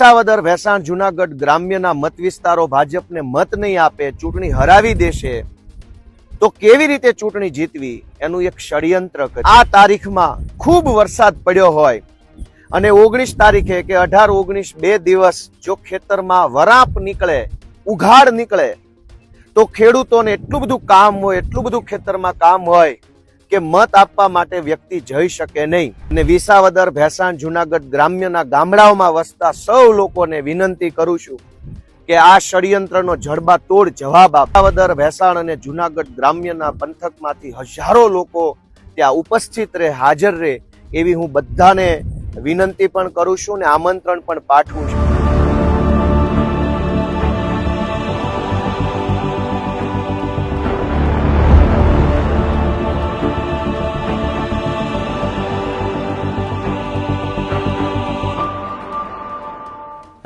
વિસાવદર ભેસાણ જુનાગઢ ગ્રામ્યના મત વિસ્તારો ભાજપને મત નહીં આપે, ચૂંટણી હરાવી દેશે. તો કેવી રીતે ચૂંટણી જીતવી? એનું એક ષડયંત્ર આ તારીખમાં ખૂબ વરસાદ પડ્યો હોય. અને ઓગણીસ તારીખે કે અઢાર, ઓગણીસ બે દિવસ જો ખેતરમાં વરાપ નીકળે, ઉઘાડ નીકળે, તો ખેડૂતોને એટલું બધું કામ હોય, એટલું બધું ખેતરમાં કામ હોય કે મત આપવા માટે વ્યક્તિ જઈ શકે નહીં. અને વિસાવદર, ભેસાણ, જુનાગઢ ગ્રામ્યના ગામડાઓમાં વસતા સૌ લોકોને વિનંતી કરું છું કે આ ષડયંત્રનો જડબાતોડ જવાબ આપ. ભેસાણ અને જુનાગઢ ગ્રામ્યના પંથકમાંથી હજારો લોકો ત્યાં ઉપસ્થિત રહે, હાજર રહે એવી હું બધાને વિનંતી પણ કરું છું ને આમંત્રણ પણ પાઠવું છું.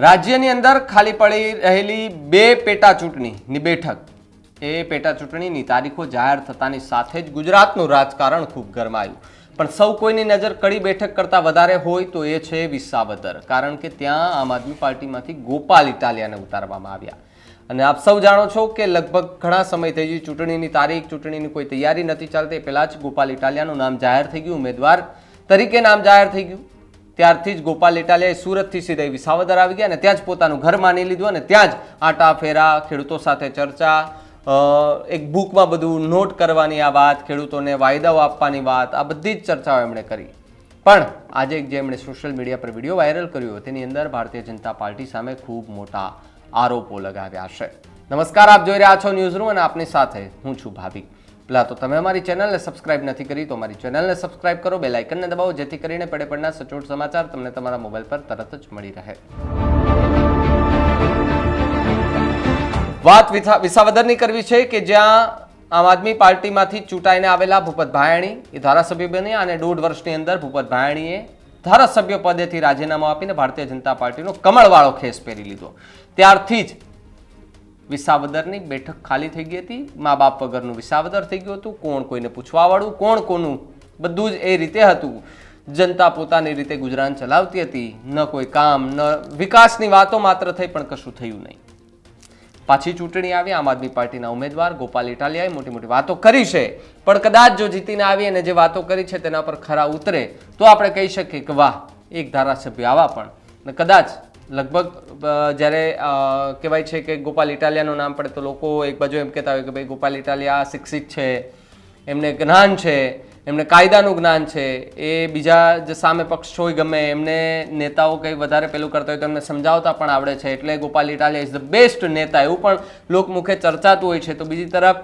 રાજ્યની અંદર ખાલી પડી રહેલી બે પેટા ચૂંટણીની બેઠક. એ પેટા ચૂંટણીની તારીખો જાહેર થતાની સાથે જ ગુજરાતનું રાજકારણ ખૂબ ગરમાયું. પણ સૌ કોઈની નજર કડી બેઠક કરતાં વધારે હોય તો એ છે વિસાવદર, કારણ કે ત્યાં આમ આદમી પાર્ટીમાંથી ગોપાલ ઇટાલિયાને ઉતારવામાં આવ્યા. અને આપ સૌ જાણો છો કે લગભગ ઘણા સમય થઈ ગયું ચૂંટણીની તારીખ, ચૂંટણીની કોઈ તૈયારી નથી ચાલતી પહેલાં જ ગોપાલ ઇટાલિયાનું નામ જાહેર થઈ ગયું, ઉમેદવાર તરીકે નામ જાહેર થઈ ગયું. ત્યારથી જ ગોપાલ ઇટાલિયાએ સુરતથી સીધા વિસાવદર આવી ગયા અને ત્યાં જ પોતાનું ઘર માની લીધું અને ત્યાં જ આટા ફેરા, ખેડૂતો સાથે ચર્ચા એક બુકમાં બધું નોટ કરવાની આ વાત, ખેડૂતોને વાયદાઓ આપવાની વાત, આ બધી જ ચર્ચાઓ એમણે કરી. પણ આજે જે એમણે સોશિયલ મીડિયા પર વીડિયો વાયરલ કર્યો તેની અંદર ભારતીય જનતા પાર્ટી સામે ખૂબ મોટા આરોપો લગાવ્યા છે. નમસ્કાર, આપ જોઈ રહ્યા છો ન્યૂઝ રૂમ અને આપની સાથે હું છું ભાભી. પહેલાં તો તમે અમારી ચેનલને સબસ્ક્રાઇબ નથી કરી, તો અમારી ચેનલને સબસ્ક્રાઇબ કરો બે લાઇકનને દબાવો, જેથી કરીને પડે પડના સચોટ સમાચાર તમને તમારા મોબાઈલ પર તરત જ મળી રહે. વાત વિસા- વિસાવદરની કરવી છે કે જ્યાં આમ આદમી પાર્ટીમાંથી ચૂંટાઈને આવેલા ભૂપત ભાયાણી, એ ધારાસભ્ય બન્યા અને દોઢ વર્ષની અંદર ભૂપત ભાયાણીએ ધારાસભ્ય પદેથી રાજીનામું આપીને ભારતીય જનતા પાર્ટીનો કમળવાળો ખેસ પહેરી લીધો. ત્યારથી જ વિસાવદરની બેઠક ખાલી થઈ ગઈ હતી. મા બાપ વગરનું વિસાવદર થઈ ગયું હતું. કોણ કોઈને પૂછવાવાળું કોણ કોનું? બધું જ એ રીતે હતું. જનતા પોતાની રીતે ગુજરાન ચલાવતી હતી. ન કોઈ કામ, ન વિકાસની વાતો માત્ર થઈ, પણ કશું થયું નહીં. પાછી ચૂંટણી આવી, આમ આદમી પાર્ટીના ઉમેદવાર ગોપાલ ઇટાલિયાએ મોટી મોટી વાતો કરી છે. પણ કદાચ જો જીતીને આવી અને જે વાતો કરી છે તેના પર ખરા ઉતરે, તો આપણે કહી શકીએ કે વાહ, એક ધારાસભ્ય આવા પણ. ને કદાચ લગભગ જ્યારે કહેવાય છે કે ગોપાલ ઇટાલિયાનું નામ પડે તો લોકો એક બાજુ એમ કહેતા હોય કે ભાઈ ગોપાલ ઇટાલિયા શિક્ષિત છે, એમને જ્ઞાન છે, એમને કાયદાનું જ્ઞાન છે, એ બીજા જે સામે પક્ષ હોય ગમે, એમને નેતાઓ કંઈ વધારે પેલું કરતા હોય તો એમને સમજાવતા પણ આવડે છે. એટલે Gopal Italia is the best નેતા, એવું પણ લોકમુખે ચર્ચાતું હોય છે. તો બીજી તરફ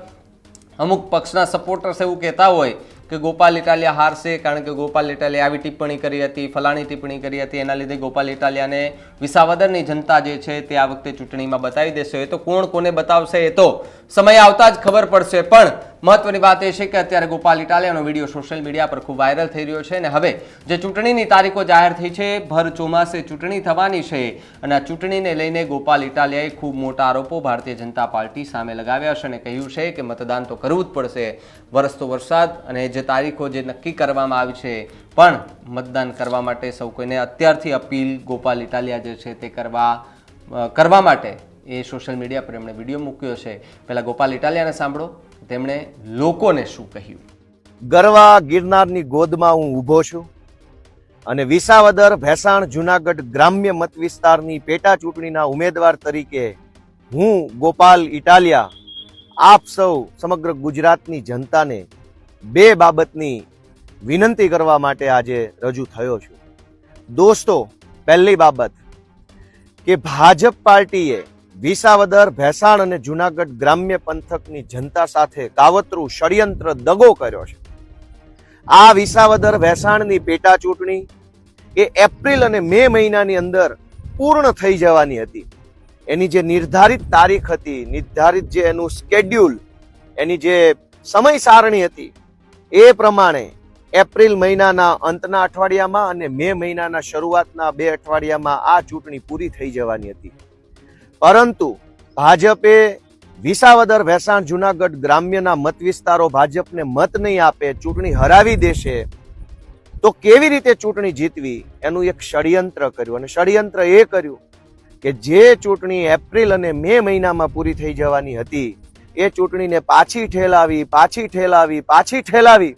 અમુક પક્ષના સપોર્ટર્સ એવું કહેતા હોય કે ગોપાલ ઇટાલિયા હારશે કારણ કે ગોપાલ ઇટાલિયા આવી ટિપ્પણી કરી હતી, ફલાણી ટિપ્પણી કરી હતી. એના લીધે ગોપાલ ઇટાલિયાને વિસાવદરની જનતા જે છે તે આ વખતે ચૂંટણીમાં બતાવી દેશે. એ તો કોણ કોને બતાવશે એ તો સમય આવતા જ ખબર પડશે. પણ મહત્વની વાત એ છે કે અત્યારે ગોપાલ ઇટાલિયાનો વીડિયો સોશિયલ મીડિયા પર ખૂબ વાયરલ થઈ રહ્યો છે અને હવે જે ચૂંટણીની તારીખો જાહેર થઈ છે, ભર ચોમાસે ચૂંટણી થવાની છે અને આ ચૂંટણીને લઈને ગોપાલ ઇટાલિયાએ ખૂબ મોટા આરોપો ભારતીય જનતા પાર્ટી સામે લગાવ્યા છે અને કહ્યું છે કે મતદાન તો કરવું જ પડશે. વરસતો વરસાદ અને જે તારીખો જે નક્કી કરવામાં આવી છે, પણ મતદાન કરવા માટે સૌ કોઈને અત્યારથી અપીલ ગોપાલ ઇટાલિયા જે છે તે કરવા કરવા માટે એ સોશિયલ મીડિયા પર એમણે વીડિયો મૂક્યો છે. પહેલાં ગોપાલ ઇટાલિયાને સાંભળો. તેમણે લોકોને શું કહ્યું? ગરવા ગિરનારની ગોદમાં હું ઊભો છું અને વિસાવદર, ભેસાણ, જુનાગઢ ગ્રામ્ય મત વિસ્તારની પેટા ચૂંટણીના ઉમેદવાર તરીકે હું, ગોપાલ ઇટાલિયા, આપ સૌ સમગ્ર ગુજરાતની જનતાને બે બાબતની વિનંતી કરવા માટે આજે રજૂ થયો છું. દોસ્તો, પહેલી બાબત કે ભાજપ પાર્ટીએ વિસાવદર, ભેસાણ અને જુનાગઢ ગ્રામ્ય પંથકની જનતા સાથે કાવતરું ષડયંત્ર દગો કર્યો છે. આ વિસાવદર, ભેસાણની પેટા ચૂંટણી એ એપ્રિલ અને મે મહિનાની અંદર પૂર્ણ થઈ જવાની હતી. એની જે નિર્ધારિત તારીખ હતી, નિર્ધારિત જે એનું સ્કેડ્યુલ એની જે સમય સારણી હતી, એ પ્રમાણે એપ્રિલ મહિનાના અંતના અઠવાડિયામાં અને મે મહિનાના શરૂઆતના બે અઠવાડિયામાં આ ચૂંટણી પૂરી થઈ જવાની હતી. પરંતુ ભાજપે વિસાવદર વેસાણ જુનાગઢ ગ્રામ્યના મત વિસ્તારો ભાજપને મત નહીં આપે, ચૂંટણી હરાવી દેશે, તો કેવી રીતે ચૂંટણી જીતવી? એનું એક ષડયંત્ર કર્યું અને ષડયંત્ર એ કર્યું કે જે ચૂંટણી એપ્રિલ અને મે મહિનામાં પૂરી થઈ જવાની હતી, એ ચૂંટણીને પાછી ઠેલાવી પાછી ઠેલાવી પાછી ઠેલાવી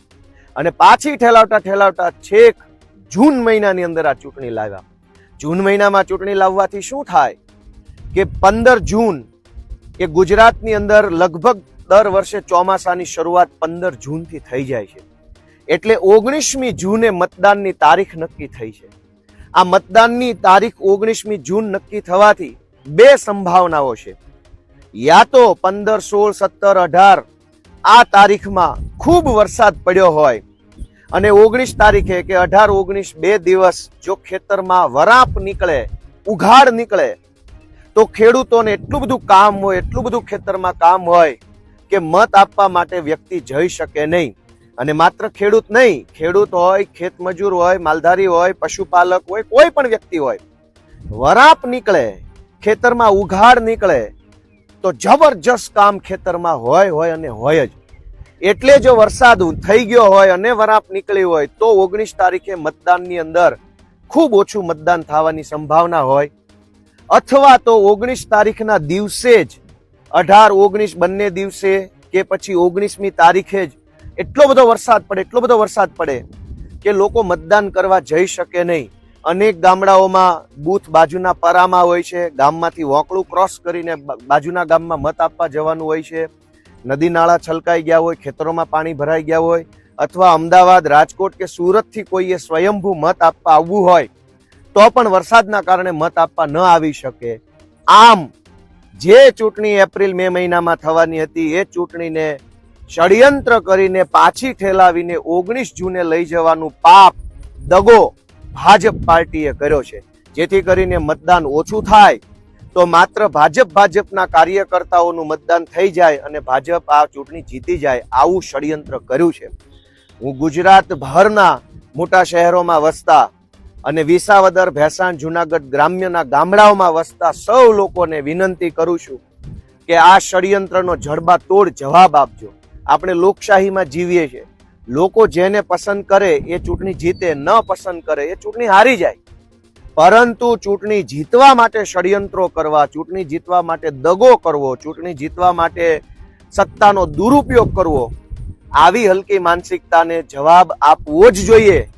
અને પાછી ઠેલાવતા ઠેલાવતા છેક જૂન મહિનાની અંદર આ ચૂંટણી લાવ્યા. જૂન મહિનામાં ચૂંટણી લાવવાથી શું થાય? કે પંદર જૂન એ ગુજરાતની અંદર લગભગ દર વર્ષે ચોમાસાની શરૂઆત પંદર જૂનથી થઈ જાય છે. એટલે ઓગણીસમી જૂને મતદાનની તારીખ નક્કી થઈ છે. આ મતદાનની તારીખ ઓગણીસમી જૂન નક્કી થવાથી બે સંભાવનાઓ છે. યા તો પંદર, સોળ, સત્તર, અઢાર આ તારીખમાં ખૂબ વરસાદ પડ્યો હોય અને ઓગણીસ તારીખે કે અઢાર, ઓગણીસ બે દિવસ જો ખેતરમાં વરાપ નીકળે, ઉઘાડ નીકળે તો ખેડૂતોને એટલું બધું કામ હોય, એટલું બધું ખેતરમાં કામ હોય કે મત આપવા માટે વ્યક્તિ જઈ શકે નહીં. અને માત્ર ખેડૂત નહીં, ખેડૂત હોય, ખેતમજૂર હોય, માલધારી હોય, પશુપાલક હોય, કોઈ પણ વ્યક્તિ હોય, વરાપ નીકળે, ખેતરમાં ઉઘાડ નીકળે, તો જબરજસ્ત કામ ખેતરમાં હોય હોય અને હોય જ. એટલે જો વરસાદ થઈ ગયો હોય અને વરાપ નીકળી હોય, તો ઓગણીસ તારીખે મતદાનની અંદર ખૂબ ઓછું મતદાન થવાની સંભાવના હોય. અથવા તો ઓગણીસ તારીખના દિવસે જ, અઢાર, ઓગણીસ બંને દિવસે કે પછી ઓગણીસમી તારીખે જ, એટલો બધો વરસાદ પડે, એટલો બધો વરસાદ પડે કે લોકો મતદાન કરવા જઈ શકે નહીં. અનેક ગામડાઓમાં બૂથ બાજુના પરામાં હોય છે, ગામમાંથી વોકળું ક્રોસ કરીને બાજુના ગામમાં મત આપવા જવાનું હોય છે. નદી નાળા છલકાઈ ગયા હોય, ખેતરોમાં પાણી ભરાઈ ગયા હોય, અથવા અમદાવાદ, રાજકોટ કે સુરતથી કોઈએ સ્વયંભૂ મત આપવા આવવું હોય તો પણ વરસાદના કારણે મત આપવા ન આવી શકે. આમ, જે ચૂંટણી એપ્રિલ મે મહિનામાં થવાની હતી, એ ચૂંટણીને ષડયંત્ર કરીને પાછી ઠેલાવીને ઓગણીસ જૂને લઈ જવાનું પાપ દગો ભાજપ પાર્ટીએ કર્યો છે. જેથી કરીને મતદાન ઓછું થાય, તો માત્ર ભાજપ ભાજપના કાર્યકર્તાઓનું મતદાન થઈ જાય અને ભાજપ આ ચૂંટણી જીતી જાય આવું ષડયંત્ર કર્યું છે. હું ગુજરાત ભરના મોટા શહેરોમાં વસતા અને વિસાવદર, ભેસાણ, જુનાગઢ ગ્રામ્યના ગામડાઓમાં વસતા સૌ લોકોને વિનંતી કરું છું કે આ ષડયંત્રનો જડબાતોડ જવાબ આપજો. આપણે લોકશાહીમાં જીવીએ છીએ. લોકો જેને પસંદ કરે એ ચૂંટણી જીતે, ન પસંદ કરે એ ચૂંટણી હારી જાય. પરંતુ ચૂંટણી જીતવા માટે ષડયંત્રો કરવા, ચૂંટણી જીતવા માટે દગો કરવો, ચૂંટણી જીતવા માટે સત્તાનો દુરુપયોગ કરવો, આવી હલકી માનસિકતાને જવાબ આપવો જ જોઈએ.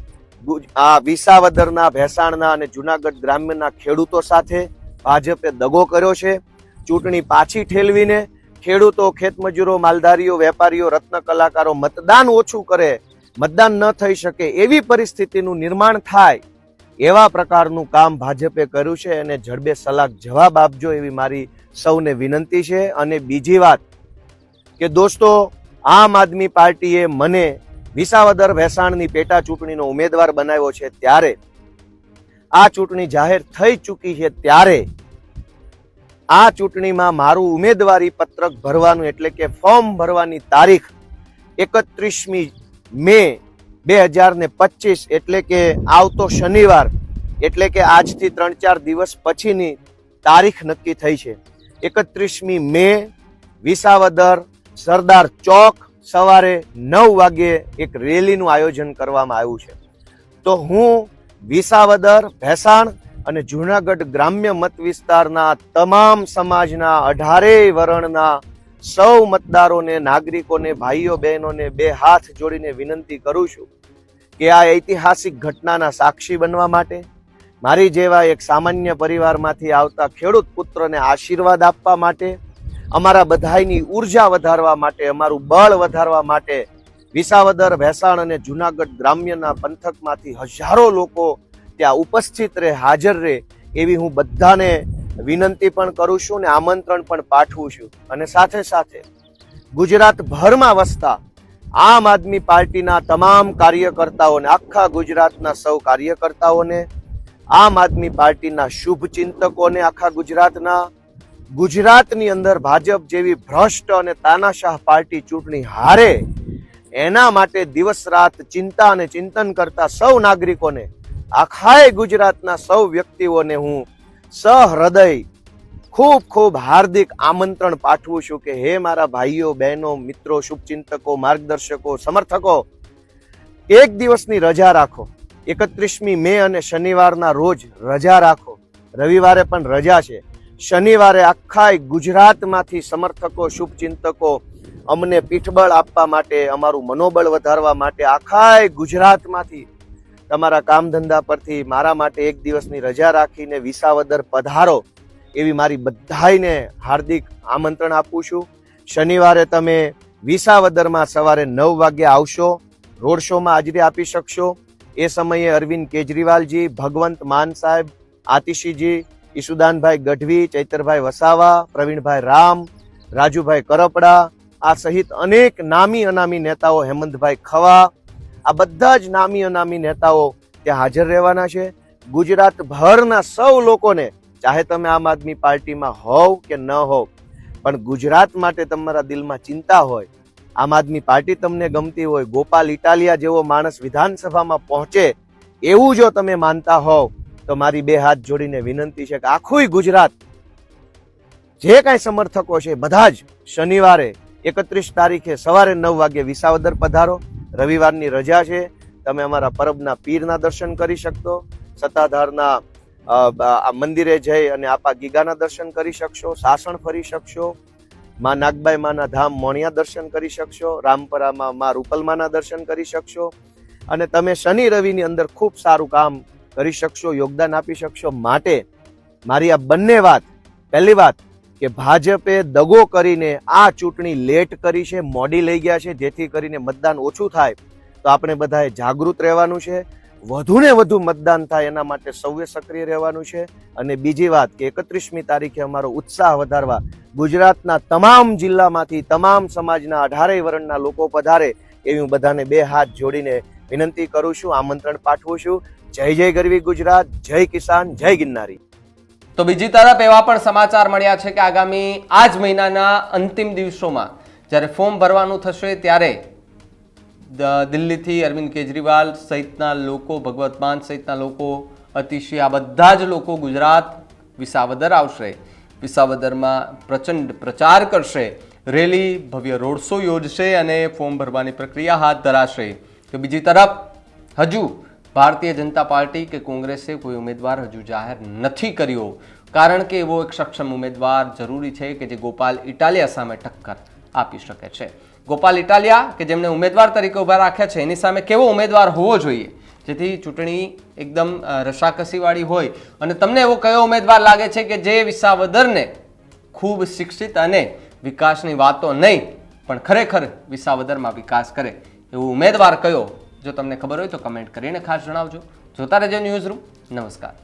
આ વિસાવદરના, ભેસાણના અને જુનાગઢ ગ્રામ્યના ખેડૂતો સાથે ભાજપે દગો કર્યો છે. ચૂંટણી પાછી ઠેલવીને ખેડૂતો, ખેતમજૂરો, માલધારીઓ, વેપારીઓ, રત્ન કલાકારો મતદાન ઓછું કરે, મતદાન ન થઈ શકે એવી પરિસ્થિતિનું નિર્માણ થાય એવા પ્રકારનું કામ ભાજપે કર્યું છે અને જડબે સલાક જવાબ આપજો એવી મારી સૌને વિનંતી છે. અને બીજી વાત કે દોસ્તો, આમ આદમી પાર્ટીએ મને વિસાવદર વેસાણની પેટા ચૂંટણીનો ઉમેદવાર બનાવ્યો છે ત્યારે આ ચૂંટણી જાહેર થઈ ચૂકી છે ત્યારે આ ચૂંટણીમાં મારું ઉમેદવારી પત્રક ભરવાનું એટલે કે ફોર્મ ભરવાની તારીખ એકત્રીસમી મે બે હજાર ને પચીસ એટલે કે આવતો શનિવાર એટલે કે આજથી ત્રણ ચાર દિવસ પછીની તારીખ નક્કી થઈ છે. એકત્રીસમી મે વિસાવદર સરદાર ચોક સવારે નવ વાગ્યે એક રેલીનું આયોજન કરવામાં આવ્યું છે. તો હું વિસાવદર, ભેસાણ અને જૂનાગઢ ગ્રામ્ય મત વિસ્તારના તમામ સમાજના અઢારેય વરણના સૌ મતદારોને, નાગરિકોને, ભાઈઓ, બહેનોને બે હાથ જોડીને વિનંતી કરું છું કે આ ઐતિહાસિક ઘટનાના સાક્ષી બનવા માટે, મારી જેવા એક સામાન્ય પરિવારમાંથી આવતા ખેડૂત પુત્રને આશીર્વાદ આપવા માટે અમારા બધાયની ઊર્જા વધારવા માટે, અમારું બળ વધારવા માટે વિસાવદર, ભેસાણ અને જુનાગઢ ગ્રામ્યના પંથકમાંથી હજારો લોકો ત્યાં ઉપસ્થિત રહે, હાજર રહે, એવી હું બધાને વિનંતી પણ કરું છું ને આમંત્રણ પણ પાઠવું છું. અને સાથે સાથે ગુજરાતભરમાં વસતા આમ આદમી પાર્ટીના તમામ કાર્યકર્તાઓને, આખા ગુજરાતના સૌ કાર્યકર્તાઓને, આમ આદમી પાર્ટીના શુભ ચિંતકોને આખા ગુજરાતના ગુજરાતની અંદર ભાજપ જેવી ભ્રષ્ટ અને તાનાશાહ પાર્ટી ચૂંટણી હારે એના માટે દિવસ રાત ચિંતા અને ચિંતન કરતા સૌ નાગરિકોને આખાય ગુજરાતના સૌ વ્યક્તિઓને હું સહૃદય, ખૂબ ખૂબ હાર્દિક આમંત્રણ પાઠવું છું કે હે મારા ભાઈઓ, બહેનો, મિત્રો, શુભચિંતકો, માર્ગદર્શકો, સમર્થકો, એક દિવસની રજા રાખો. એકત્રીસમી મે અને શનિવારના રોજ રજા રાખો. રવિવારે પણ રજા છે. શનિવારે આખા ગુજરાતમાંથી સમર્થકો, શુભચિંતકો અમને પીઠબળ આપવા માટે, અમારું મનોબળ વધારવા માટે આખા ગુજરાતમાંથી તમારા કામ ધંધા પરથી મારા માટે એક દિવસની રજા રાખીને વિસાવદર પધારો એવી મારી બધાઈને હાર્દિક આમંત્રણ આપું છું. શનિવારે તમે વિસાવદરમાં સવારે નવ વાગે આવશો, રોડ શોમાં હાજરી આપી શકશો. એ સમયે અરવિંદ કેજરીવાલજી, ભગવંત માન સાહેબ, આતિશીજી ઈસુદાનભાઈ ગઢવી, ચૈતરભાઈ વસાવા, પ્રવીણભાઈ રામ, રાજુભાઈ કરપડા, આ સહિત અનેક નામી અનામી નેતાઓ હેમંતભાઈ ખવા, આ બધા જ નામી અનામી નેતાઓ ત્યાં હાજર રહેવાના છે. ગુજરાતભરના સૌ લોકોને ચાહે તમે આમ આદમી પાર્ટીમાં હોવ કે ન હોવ, પણ ગુજરાત માટે તમારા દિલમાં ચિંતા હોય, આમ આદમી પાર્ટી તમને ગમતી હોય, ગોપાલ ઇટાલિયા જેવો માણસ વિધાનસભામાં પહોંચે, એવું જો તમે માનતા હોવ તો મારી બે હાથ જોડીને વિનંતી છે કે આખું ગુજરાત, જે કાંઈ સમર્થકો છે બધા જ શનિવારે એકત્રીસ તારીખે સવારે નવ વાગે વિસાવદર પધારો. રવિવારની રજા છે. તમે અમારા પરબના પીરના દર્શન કરી શકશો. સત્તાધારના આ મંદિરે જઈ અને આપા ગીગાના દર્શન કરી શકશો. સાસણ ફરી શકશો. માં નાગબાઈ માના ધામ મોણિયા દર્શન કરી શકશો. રામપરામાં માં રૂપલમાના દર્શન કરી શકશો. અને તમે શનિ રવિની અંદર ખૂબ સારું કામ કરી શકશો, યોગદાન આપી શકશો. માટે મારી આ બંને વાત, પહેલી વાત કે ભાજપે દગો કરીને આ ચૂંટણી લેટ કરી છે, મોડી લઈ ગયા છે, જેથી કરીને મતદાન ઓછું થાય. તો આપણે બધાએ જાગૃત રહેવાનું છે. વધુને વધુ મતદાન થાય એના માટે સૌએ સક્રિય રહેવાનું છે. અને બીજી વાત કે એકત્રીસમી તારીખે અમારો ઉત્સાહ વધારવા ગુજરાતના તમામ જિલ્લામાંથી તમામ સમાજના અઢારેય વર્ણના લોકો પધારે એવી હું બધાને બે હાથ જોડીને વિનંતી કરું છું, આમંત્રણ પાઠવું છું. જય જય ગરવી ગુજરાત, જય કિસાન, જય ગિરનારી. તો બીજી તરફ એવા પણ સમાચાર મળ્યા છે કે આગામી આ જ મહિનાના અંતિમ દિવસોમાં જ્યારે ફોર્મ ભરવાનું થશે ત્યારે દિલ્હીથી અરવિંદ કેજરીવાલ સહિતના લોકો, ભગવત માન સહિતના લોકો, અતિશય આ બધા જ લોકો ગુજરાત વિસાવદર આવશે. વિસાવદરમાં પ્રચંડ પ્રચાર કરશે. રેલી ભવ્ય રોડ શો યોજશે અને ફોર્મ ભરવાની પ્રક્રિયા હાથ ધરાશે. તો બીજી તરફ હજુ ભારતીય જનતા પાર્ટી કે કોંગ્રેસે કોઈ ઉમેદવાર હજુ જાહેર નથી કર્યો. કારણ કે એવો એક સક્ષમ ઉમેદવાર જરૂરી છે કે જે ગોપાલ ઇટાલિયા સામે ટક્કર આપી શકે છે. ગોપાલ ઇટાલિયા, કે જેમણે ઉમેદવાર તરીકે ઊભા રાખ્યા છે, એની સામે કેવો ઉમેદવાર હોવો જોઈએ? જેથી ચૂંટણી એકદમ રસાકસીવાળી હોય. અને તમને એવો કયો ઉમેદવાર લાગે છે કે જે વિસાવદરને ખૂબ શિક્ષિત અને વિકાસની વાતો નહીં, પણ ખરેખર વિસાવદરમાં વિકાસ કરે? એવો ઉમેદવાર કયો? જો તમને ખબર હોય તો કમેન્ટ કરીને ખાસ જણાવજો. જોતા રહેજો ન્યૂઝ રૂમ નમસ્કાર.